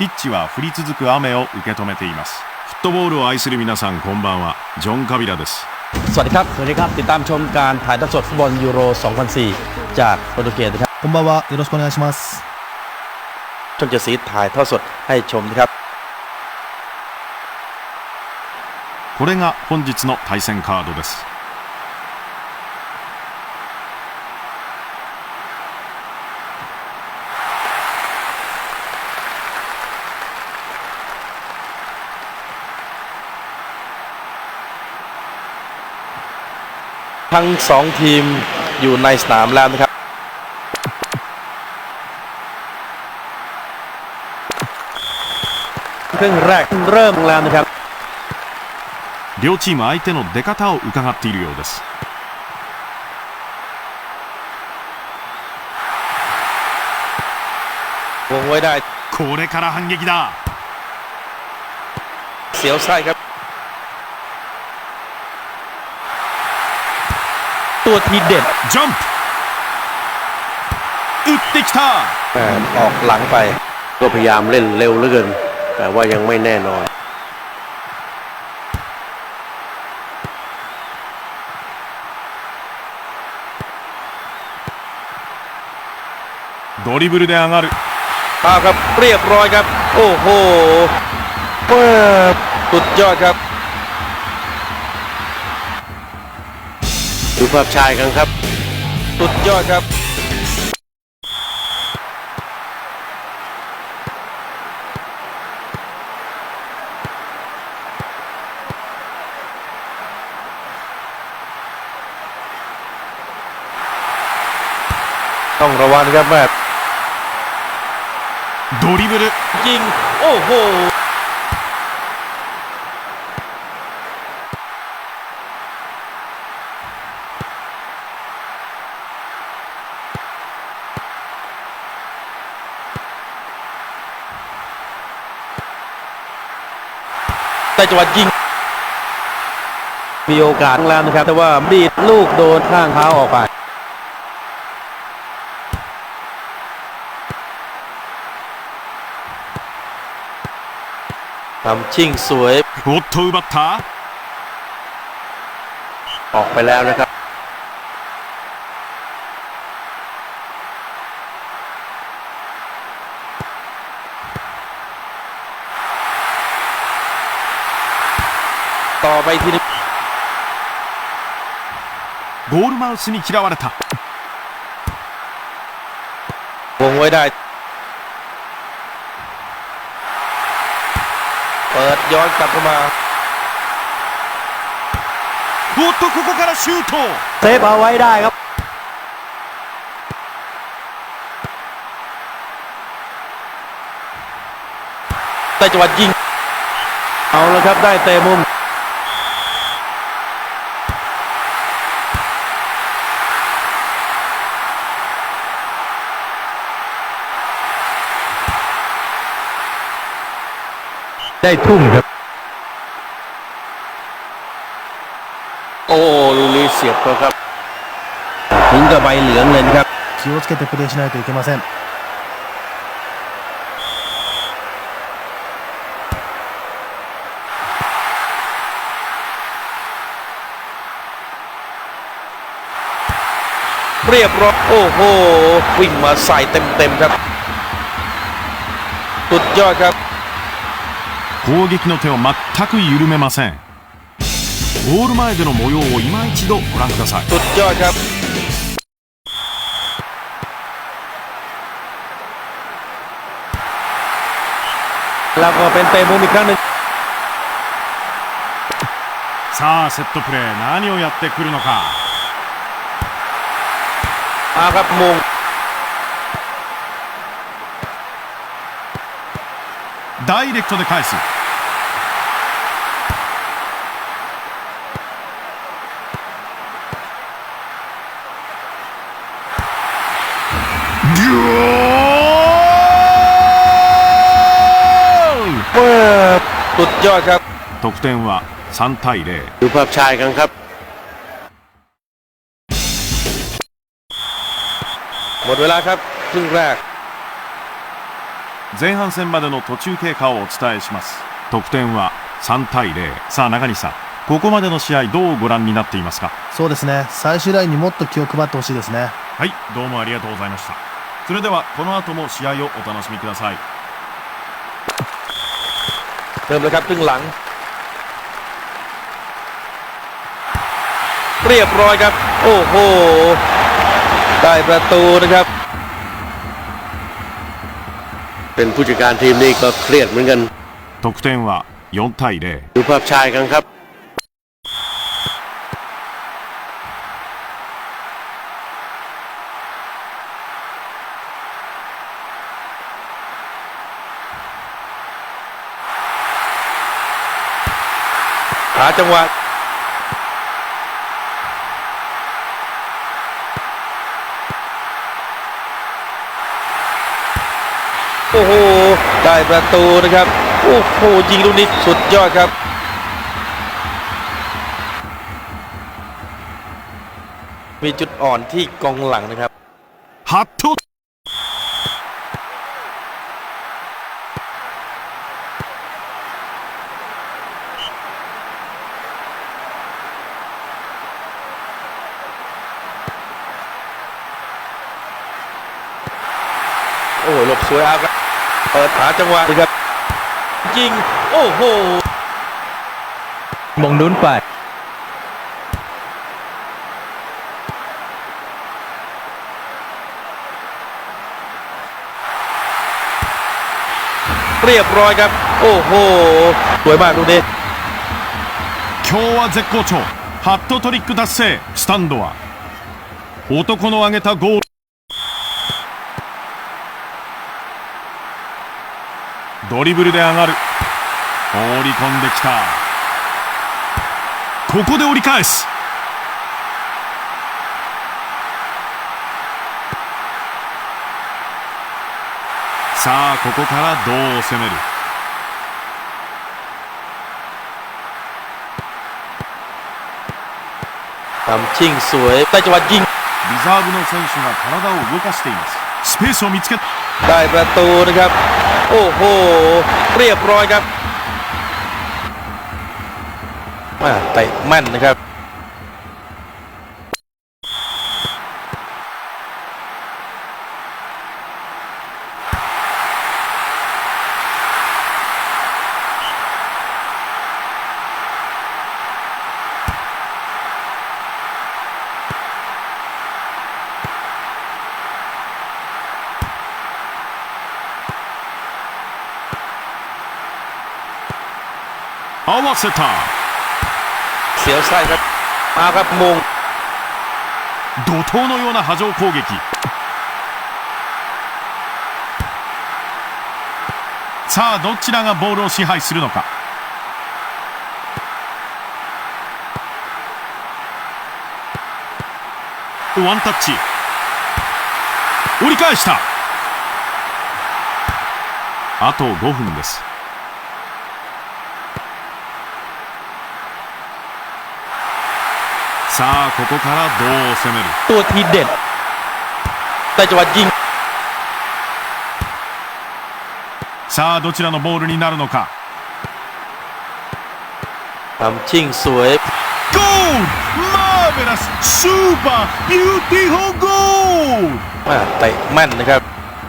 ピッチは降り続く雨を受け止めていますフットボールを愛する皆さんこんばんはジョン・カビラですสวัสดีครับ สวัสดีครับ ติดตามชมการถ่ายทอดสดฟุตบอลยูโร 2004 จากโปรตุเกสนะครับこんばんは。よろしくお願いします。ช่องเจ็ดสีถ่ายทอดสดให้ชมนะครับこれが本日の対戦カードです ทั้งสองทีมอยู่ในสนามแล้วนะครับ ครึ่งแรกเริ่มแล้วนะครับ 両チーム相手の出方を伺っているようです วงไว้ได้ これから反撃だ ตัวทีเด็ด ジャンプ打ってきた แหม่ออกหลังไป ก็พยายามเล่นเร็วเหลือเกิน แต่ว่ายังไม่แน่นอน ドリブルで上がる เอาครับเรียบร้อยครับ โอ้โหเปิดสุดยอดครับ ภาพชายกันครับ สุดยอดครับ ต้องระวังครับแม่ดูริบลยิง โอ้โห ได้จังหวะยิง มีโอกาสแล้วนะครับ แต่ว่าดีดลูกโดนข้างเท้าออกไปทำชิ่งสวยรูทูบัตถาออกไปแล้วนะครับ ต่อไปทีนึง ゴールマウスに嫌われた วงไว้ได้ เปิดย้อนกลับเข้ามา おっとここからシュート เซฟเอาไว้ได้ครับ ได้จังหวะยิง เอาแล้วครับได้เตะมุม ได้ทุ่มครับ โอ้ลูกนี้เสียบเขาครับ ถึงกับใบเหลืองเลยนะครับ 気をつけてプレーしないといけません。 เรียบร้อยโอ้โห วิ่งมาใส่เต็มๆครับ สุดยอดครับ 攻撃の手を全く緩めませんゴール前での模様を今一度ご覧ください สุดยอดครับ แล้วก็เป็นเตะมุมอีกครั้งหนึ่ง さあセットプレー何をやってくるのか อาครับมุง ダイレクトで返す เปิดสุดยอดครับ 得点は3対0 ดูภาพชายกันครับ หมดเวลาครับครึ่งแรก 前半戦までの途中経過をお伝えします。得点は3対0さあ中西さんここまでの試合どうご覧になっていますか？そうですね。最終ラインにもっと気を配ってほしいですね。はいどうもありがとうございました。それではこの後も試合をお楽しみください。เริ่มเลยครับครึ่งหลัง。เรียบร้อยครับ。โอ้โห。ได้ประตูนะครับ เป็นผู้จัดการทีมนี่ก็เครียดเหมือนกัน 得点は4対0 ดูภาพชายกันครับ หาจังหวะ ได้ประตูนะครับ โอ้โหยิงลูกนี้สุดยอดครับมีจุดอ่อนที่กองหลังนะครับฮัตทุโอ้โหลบสวยครับ เปิดหาจังหวะนะครับ ยิง โอ้โห มงนู้นไป เรียบร้อยครับ โอ้โห สวยมากดูดิ 今日は絶好調ハットトリック達成スタンドは男の挙げたゴール ドリブルで上がる。放り込んできた。ここで折り返す。さあここからどう攻める。リザーブの選手が体を動かしています。スペースを見つけた。 โอ้โห เรียบร้อยครับมาเตะแม่นนะครับ 合わせた怒涛のような波状攻撃さあどちらがボールを支配するのかワンタッチ折り返したあと5分ですさあここからどう攻めるตัวทีเด็ดแต่จังหวะยิงさาどちらのボールになるのかทำชิ่งสวย Goal! Marvelous! Super! Beautiful goal! มาเตแม่นนะครับ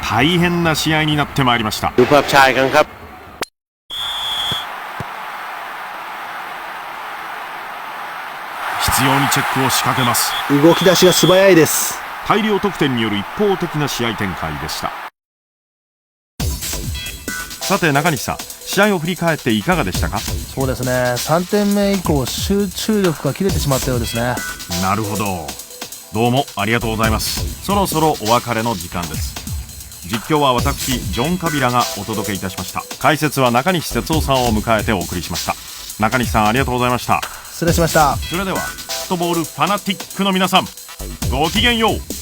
大変な試合になってまいりましたดูภาพชายกันครับ 必要にチェックを仕掛けます。動き出しが素早いです。大量得点による一方的な試合展開でした。さて中西さん試合を振り返っていかがでしたか？そうですね。3点目以降、集中力が切れてしまったようですね。なるほど。どうもありがとうございます。そろそろお別れの時間です。実況は私ジョン・カビラがお届けいたしました。解説は中西哲夫さんを迎えてお送りしました。中西さんありがとうございました。失礼しました。それではトボールファナティックの皆さんごきげんよう。